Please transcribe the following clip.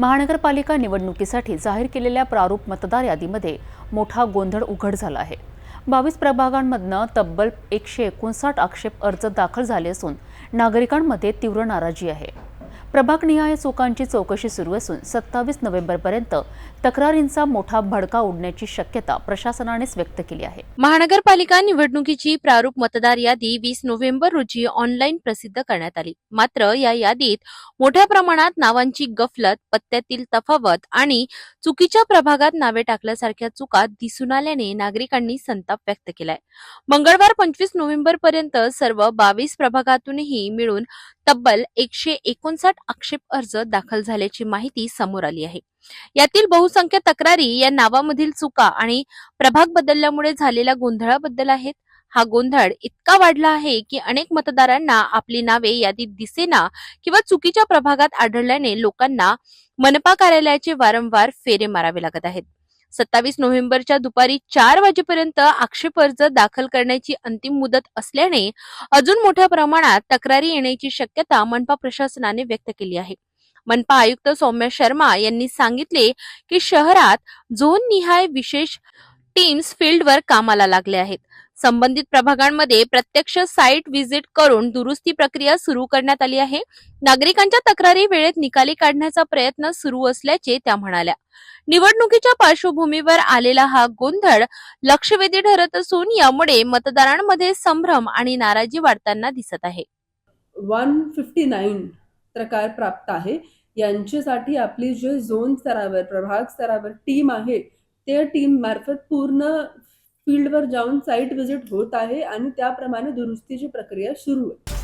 महानगरपालिका निवडणुकीसाठी जाहीर केलेल्या प्रारूप मतदार यादीमध्ये मोठा गोंधळ उघड झाला आहे. बावीस प्रभागांमधनं तब्बल एकशे एकोणसाठ आक्षेप अर्ज दाखल झाले असून नागरिकांमध्ये तीव्र नाराजी आहे. प्रभागनिहाय चुकांची चौकशी सुरू असून सत्तावीस नोव्हेंबरपर्यंत तक्रारींचा मोठा भडका उडण्याची शक्यता प्रशासनानेच व्यक्त केली आहे. महानगरपालिका निवडणुकीची प्रारूप मतदार यादी वीस नोव्हेंबर रोजी ऑनलाईन प्रसिद्ध करण्यात आली. मात्र या यादीत मोठ्या प्रमाणात नावांची गफलत पत्त्यातील तफावत आणि चुकीच्या प्रभागात नावे टाकल्यासारख्या चुका दिसून आल्याने नागरिकांनी संताप व्यक्त केलाय. मंगळवार पंचवीस नोव्हेंबर पर्यंत सर्व बावीस प्रभागातूनही मिळून तब्बल एकशे एकोणसाठ आक्षेप अर्ज दाखल झाल्याची माहिती समोर आली आहे. यातील बहुसंख्य तक्रारी या नावामधील चुका आणि प्रभाग बदलल्यामुळे झालेल्या गोंधळाबद्दल आहेत. हा गोंधळ इतका वाढला आहे की अनेक मतदारांना आपली नावे यादीत दिसेना किंवा चुकीच्या प्रभागात आढळल्याने लोकांना मनपा कार्यालयाचे वारंवार फेरे मारावे लागत आहेत. सत्तावीस नोव्हेंबरच्या दुपारी चार वाजेपर्यंत आक्षेप अर्ज दाखल करण्याची अंतिम मुदत असल्याने अजून मोठ्या प्रमाणात तक्रारी येण्याची शक्यता मनपा प्रशासनाने व्यक्त केली आहे. मनपा आयुक्त सौम्य शर्मा यांनी सांगितले की शहरात झोन निहाय विशेष टीम्स फील्डवर कामाला लागले आहेत. संबंधित प्रभागांमध्ये प्रत्यक्ष साईट व्हिजिट करून दुरुस्ती प्रक्रिया सुरू करण्यात आली आहे. नागरिकांच्या तक्रारी वेळेत निकाली काढण्याचा प्रयत्न सुरू असल्याचे त्या म्हणाल्या. निवडणुकीच्या पार्श्वभूमीवर आलेला हा गोंधळ लक्षवेधी ठरत असून यामुळे मतदारांमध्ये संभ्रम आणि नाराजी वाढताना दिसत आहे. वन फिफ्टी नाईन प्रकार प्राप्त आहे. यांच्यासाठी आपली जे झोन स्तरावर प्रभाग स्तरावर टीम आहे त्या टीम मार्फत पूर्ण फील्डवर जाऊन साईट व्हिजिट होत आहे आणि त्याप्रमाणे दुरुस्तीची प्रक्रिया सुरू आहे.